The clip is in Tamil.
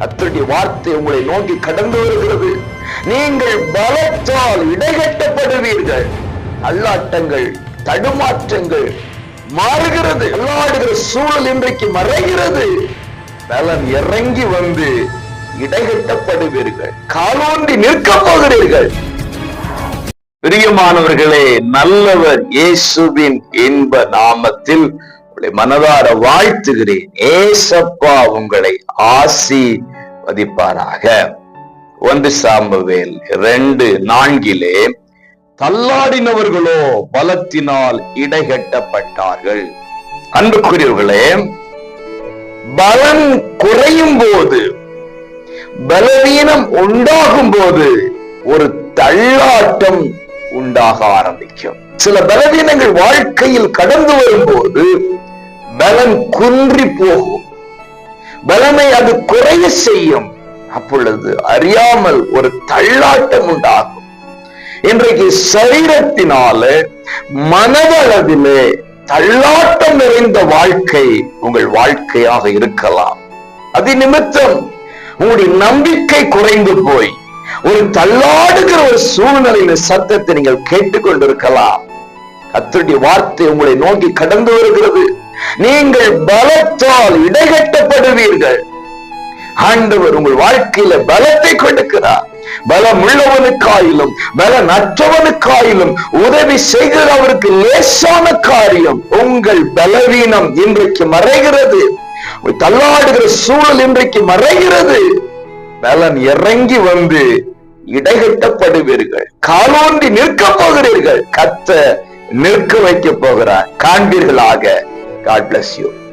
கர்த்தருடைய வார்த்தை உங்களை நோக்கி கடந்து வருகிறது. நீங்கள் பலத்தால் இடைகட்டப்படுவீர்கள். அல்லாட்டங்கள் தடுமாற்றங்கள் மாறுகிறது. அல்லாடுகிற சூழல் இன்றைக்கு மறைகிறது. பலம் இறங்கி வந்து இடைகட்டப்படுவீர்கள். காலோண்டி நிற்க போகிறீர்கள். பிரியமானவர்களே நல்லவர் இயேசுவின் இன்ப நாமத்தில் உங்களை மனதார வாழ்த்துகிறேன். ஏசப்பா உங்களை ஆசி வதிப்பாராக ஒன்று சாம்பவேல் ரெண்டு நான்கிலே தள்ளாடினவர்களோ பலத்தினால் இடைகட்டப்பட்டார்கள். அன்புக்குரியவர்களே பலம் குறையும் போது பலவீனம் உண்டாகும் போது ஒரு தள்ளாட்டம் உண்டாக ஆரம்பிக்கும். சில பலவீனங்கள் வாழ்க்கையில் கடந்து வரும்போது பலன் குன்றி போகும். பலனை அது குறைய செய்யும். அப்பொழுது அறியாமல் ஒரு தள்ளாட்டம் உண்டாகும். இன்றைக்கு சரீரத்தினால மனதளவிலே தள்ளாட்டம் நிறைந்த வாழ்க்கை உங்கள் வாழ்க்கையாக இருக்கலாம். அது நிமித்தம் உங்களுடைய நம்பிக்கை குறைந்து போய் ஒரு தள்ளாடுகிற ஒரு சூழ்நிலையில சத்தத்தை நீங்கள் கேட்டுக்கொண்டிருக்கலாம். கத்தருடைய வார்த்தை உங்களை நோக்கி கடந்து வருகிறது. நீங்கள் பலத்தால் இடைகட்டப்படுவீர்கள். ஆண்டவர் உங்கள் வாழ்க்கையில பலத்தை கொடுக்கிறார். பலம் உள்ளவனுக்காயிலும் பலம் அற்றவனுக்காயிலும் உதவி செய்கிற அவருக்கு லேசான காரியம் உங்கள் பலவீனம் இன்றைக்கு மறைகிறது. தள்ளாடுகிற சூழல் இன்றைக்கு மறைகிறது. பலன் இறங்கி வந்து இடைகட்டப்படுவீர்கள். காலோன்றி நிற்க போகிறீர்கள். கத்த நிற்க வைக்க போகிறார். காண்பீர்களாக. God bless you.